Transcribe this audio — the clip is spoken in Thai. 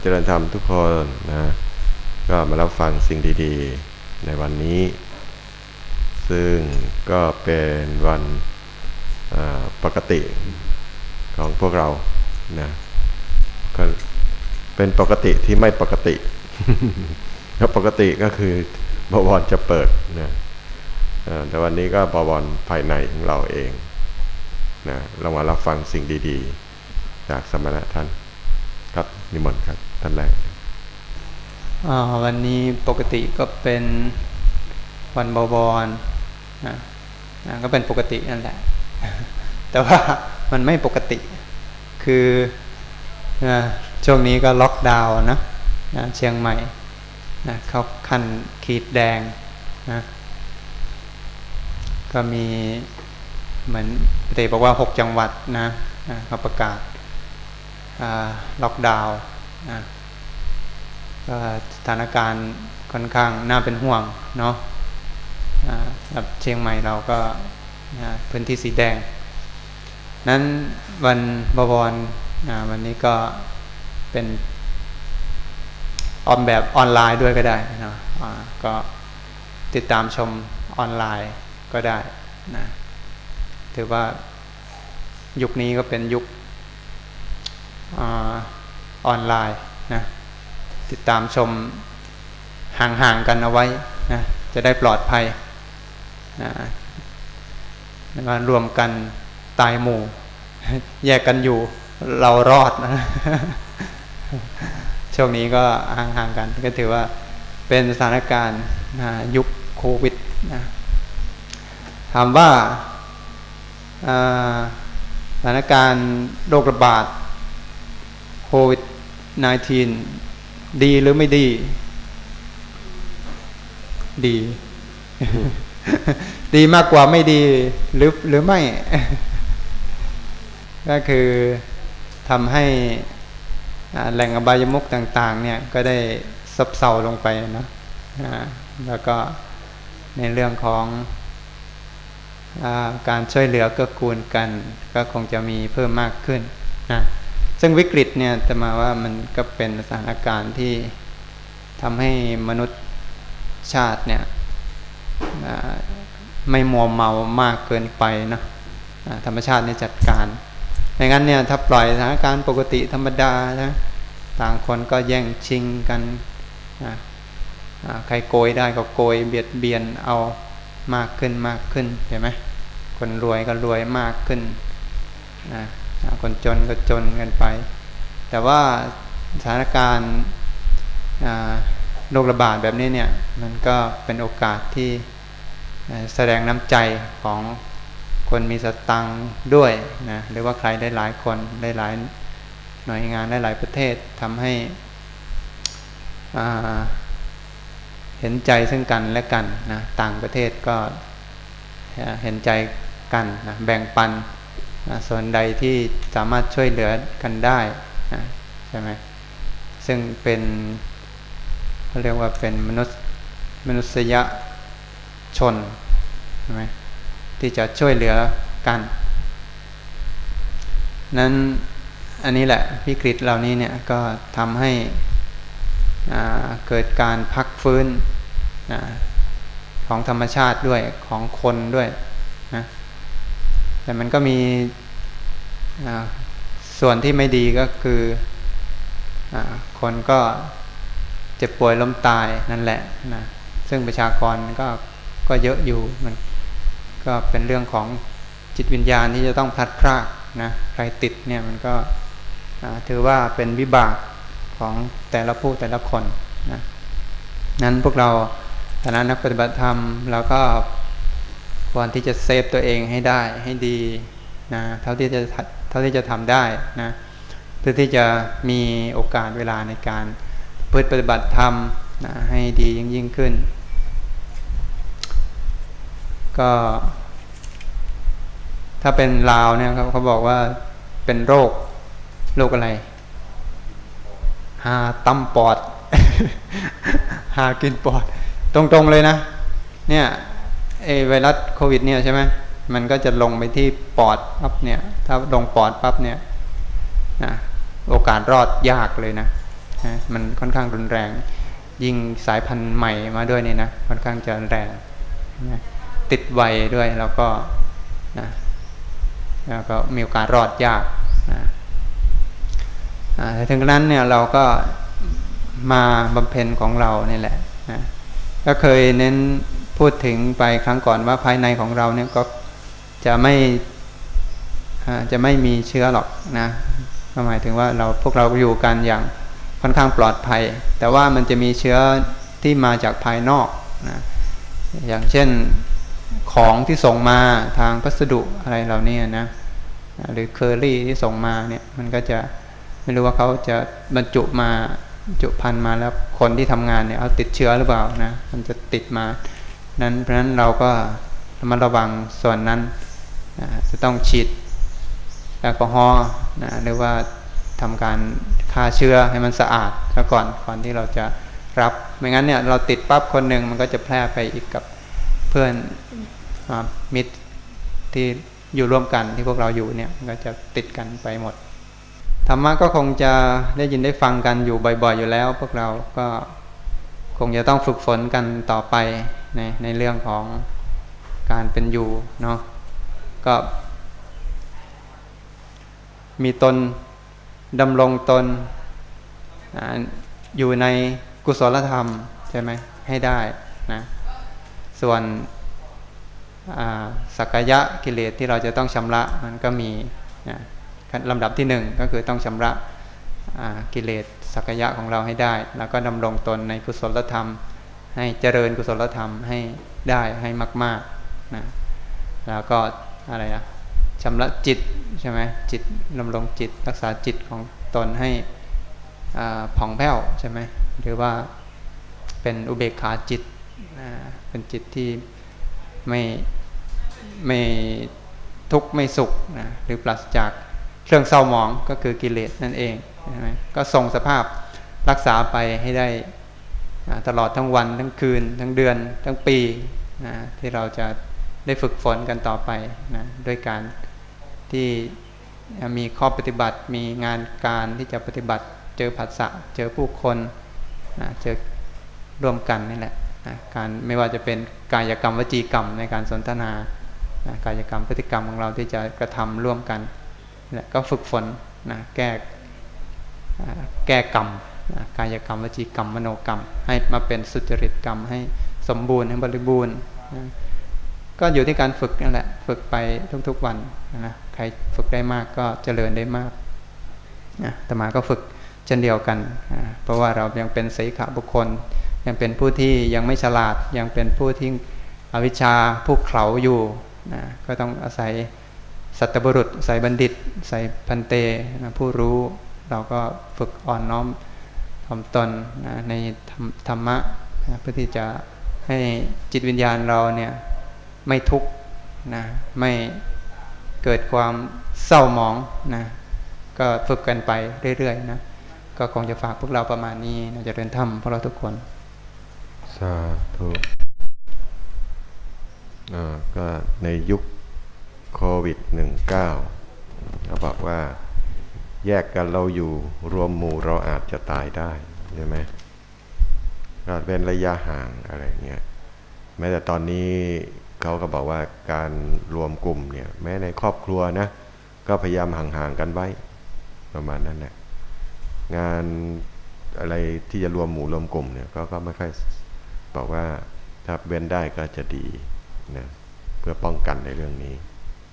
เจริญธรรมทุกคนนะก็มารับฟังสิ่งดีๆในวันนี้ ซึ่งก็เป็นวันปกติของพวกเรานะก็เป็นปกติที่ไม่ปกติก็ปกติก็คือบวรจะเปิดนะแต่วันนี้ก็บวรภายในของเราเองนะเรามารับฟังสิ่งดี ๆ จากสมณะท่าน ครับนิมนต์ครับท่านแรกวันนี้ปกติก็เป็นวันบวรนะนะก็เป็นปกตินั่นแหละ แต่ว่ามันไม่ปกติ คือนะช่วงนี้ก็ล็อกดาวน์นะนะเชียงใหม่นะเขาขั้นขีดแดงนะก็มีเหมือนเตบอกว่าหกจังหวัดนะนะเขาประกาศ ล็อกดาวน์นะก็สถานการณ์ค่อนข้างน่าเป็นห่วงเนาะแบบเชียงใหม่เราก็พื้นที่สีแดง นั้นวันบวรวันนี้ก็เป็นออนแบบออนไลน์ด้วยก็ได้นะก็ติดตามชมออนไลน์ก็ได้นะถือว่ายุคนี้ก็เป็นยุค ออนไลน์นะติดตามชมห่างๆกันเอาไว้นะจะได้ปลอดภัยนะมารวมกันตายหมู่ แยกกันอยู่เรารอดนะช่วงนี้ก็ห่างๆกันก็ถือว่าเป็นสถานการณ์นะยุคโควิดนะถามว่าสถานการณ์โรคระบาด วิด -19 ดีหรือไม่ดี ดี ดีมากกว่าไม่ดีหรือหรือไม่ ก็คือทำให้แหล่งอบายมุกต่าง ๆ เนี่ยก็ได้ซับเซาลงไปนะแล้วก็ในเรื่องของอการช่วยเหลือกื้อกูลกัน ก็คงจะมีเพิ่มมากขึ้นนะ ซึ่งวิกฤตเนี่ยจะมาว่ามันก็เป็นสถานการณ์ที่ทำให้มนุษย์ชาติเนี่ยไม่มัวเมามากเกินไปนะธรรมชาตินี่จัดการไม่งั้นเนี่ยถ้าปล่อยสถานการณ์ปกติธรรมดานะต่างคนก็แย่งชิงกันใครโกยได้ก็โกยเบียดเบียนเอามากขึ้นมากขึ้นเห็นไหมคนรวยก็รวยมากขึ้น คนจนก็จนกันไป แต่ว่าสถานการณ์โรคระบาดแบบนี้เนี่ยมันก็เป็นโอกาสที่แสดงน้ำใจของคนมีสตังด้วยนะหรือว่าใครได้หลายคนได้หลายหน่วยงานได้หลายประเทศทำให้เห็นใจซึ่งกันและกันนะต่างประเทศก็เห็นใจกันนะแบ่งปัน ส่วนใดที่สามารถช่วยเหลือกันได้นะใช่ไหมซึ่งเป็นเขาเรียกว่าเป็นมนุษย์มนุษยชนใช่ไหมที่จะช่วยเหลือกัน นั้นอันนี้แหละวิกฤตเหล่านี้เนี่ยก็ทำให้เกิดการพักฟื้นของธรรมชาติด้วยของคนด้วยนะ แต่มันก็มีส่วนที่ไม่ดีก็คืออคนก็เจ็บป่วยล้มตายนั่นแหละนะซึ่งประชากรก็ก็เยอะอยู่มันก็เป็นเรื่องของจิตวิญญาณที่จะต้องพัดพรากนะใครติดเนี่ยมันก็ถือว่าเป็นวิบากของแต่ละผู้แต่ละคนนะนั้นพวกเราฐานะนักปฏิบัติธรรมเราก็ ควรที่จะเซฟตัวเองให้ได้ให้ดีนะเท่าที่จะเท่าที่จะทำได้นะเพื่อที่จะมีโอกาสเวลาในการพฤติปฏิบัติธรรมนะให้ดียิ่งยิ่งขึ้น ก็ ถ้าเป็นลาวเนี่ยครับเขาบอกว่าเป็นโรคโรคอะไร หาตั้มปอด หากินปอด ตรงๆเลยนะ เนี่ย ไอไวรัสโควิด เนี่ยใช่ไหมมันก็จะลงไปที่ปอดปั๊บเนี่ย ถ้าลงปอดปั๊บเนี่ยนะโอกาสรอดยากเลยนะนะมันค่อนข้างรุนแรง ยิ่งสายพันธุ์ใหม่มาด้วยเนี่ยนะค่อนข้างจะแรงนะติดไวด้วยแล้วก็นะแล้วก็มีโอกาสรอดยากนะแต่ถึงนั้นเนี่ยเราก็มาบำเพ็ญของเรานี่แหละนะก็เคยเน้น พูดถึงไปครั้งก่อนว่าภายในของเราเนี่ยก็จะไม่จะไม่มีเชื้อหรอกนะก็หมายถึงว่าเราพวกเราอยู่กันอย่างค่อนข้างปลอดภัย แต่ว่ามันจะมีเชื้อที่มาจากภายนอกนะอย่างเช่นของที่ส่งมาทางพัสดุอะไรเหล่านี้นะหรือเคอรี่ที่ส่งมาเนี่ยมันก็จะไม่รู้ว่าเขาจะบรรจุมาบรรจุพันมาแล้วคนที่ทำงานเนี่ยเอาติดเชื้อหรือเปล่านะมันจะติดมา นั้นเพราะนั้นเราก็ระมัดระวังส่วนนั้นนะจะต้องฉีดแอลกอฮอล์นะหรือว่าทำการฆ่าเชื้อให้มันสะอาดซะก่อนก่อนที่เราจะรับไม่งั้นเนี่ยเราติดปั๊บคนหนึ่งมันก็จะแพร่ไปอีกกับเพื่อนอมิตรที่อยู่ร่วมกันที่พวกเราอยู่เนี่ยมันก็จะติดกันไปหมดธรรมะก็คงจะได้ยินได้ฟังกันอยู่บ่อย ๆ อยู่แล้ว พวกเราก็ คงจะต้องฝึกฝนกันต่อไปในในเรื่องของการเป็นอยู่เนาะก็ มีตนดำรงตนออยู่ในกุศลธรรมใช่ไหมให้ได้นะส่วนสักยะกิเลสที่เราจะต้องชำระมันก็มีนะลำดับที่หนึ่งก็คือต้องชำระ กิเลสสักยะของเราให้ได้ แล้วก็ดำรงตนในกุศลธรรม ให้เจริญกุศลธรรมให้ได้ให้มากๆนะแล้วก็อะไรอะชำระจิตใช่ไหมจิตดำรงจิตรักษาจิตของตนให้ผ่องแผ้วใช่ไหมหรือว่าเป็นอุเบกขาจิตเป็นจิตที่ไม่ไม่ทุกข์ไม่สุขนะหรือปราศจากเครื่องเศร้าหมองก็คือกิเลสนั่นเอง ก็ทรงสภาพรักษาไปให้ได้ตลอดทั้งวันทั้งคืน ทั้งเดือนทั้งปีนะที่เราจะได้ฝึกฝนกันต่อไปนะด้วยการที่มีข้อปฏิบัติมีงานการที่จะปฏิบัติเจอผัสสะเจอผู้คนนะเจอร่วมกันนี่แหละนะการไม่ว่าจะเป็นกายกรรมวจีกรรมในการสนทนานะกายกรรมพฤติกรรมของเราที่จะกระทำร่วมกันนี่แหละก็ฝึกฝนนะแก้ แก้กรรมนะกายกรรมวจีกรรมมโนกรรม ให้มาเป็นสุจริตกรรมให้สมบูรณ์ให้บริบูรณ์นะก็อยู่ที่การฝึกนั่นแหละฝึกไปทุกๆวันนะใครฝึกได้มากก็เจริญได้มากนะตมาก็ฝึกเช่นเดียวกันนะเพราะว่าเรายังเป็นสีขบุคคล ยังเป็นผู้ที่ยังไม่ฉลาด ยังเป็นผู้ที่อวิชชาผู้เขลาอยู่นะก็ต้องอาศัยสัตบุรุษอาศัยบัณฑิตอาศัยพันเตนะผู้รู้ เราก็ฝึกอ่อนน้อมถ่อมตนนะในธรรมะนะเพื่อที่จะให้จิตวิญญาณเราเนี่ยไม่ทุกข์นะไม่เกิดความเศร้าหมองนะก็ฝึกกันไปเรื่อยๆนะก็คงจะฝากพวกเราประมาณนี้นะจะเดินถ้ำพวกเราทุกคน สาธุอ่าก็ในยุคโควิด -19 เขาบอกว่า แยกกันเราอยู่รวมหมู่เราอาจจะตายได้ใช่ไหมก็เป็นระยะห่างอะไรเงี้ยแม้แต่ตอนนี้เขาก็บอกว่าการรวมกลุ่มเนี่ยแม้ในครอบครัวนะก็พยายามห่างๆกันไว้ประมาณนั้นแหละงานอะไรที่จะรวมหมู่รวมกลุ่มเนี่ยก็ก็ไม่ค่อยบอกว่าถ้าเว้นได้ก็จะดีนะเพื่อป้องกันในเรื่องนี้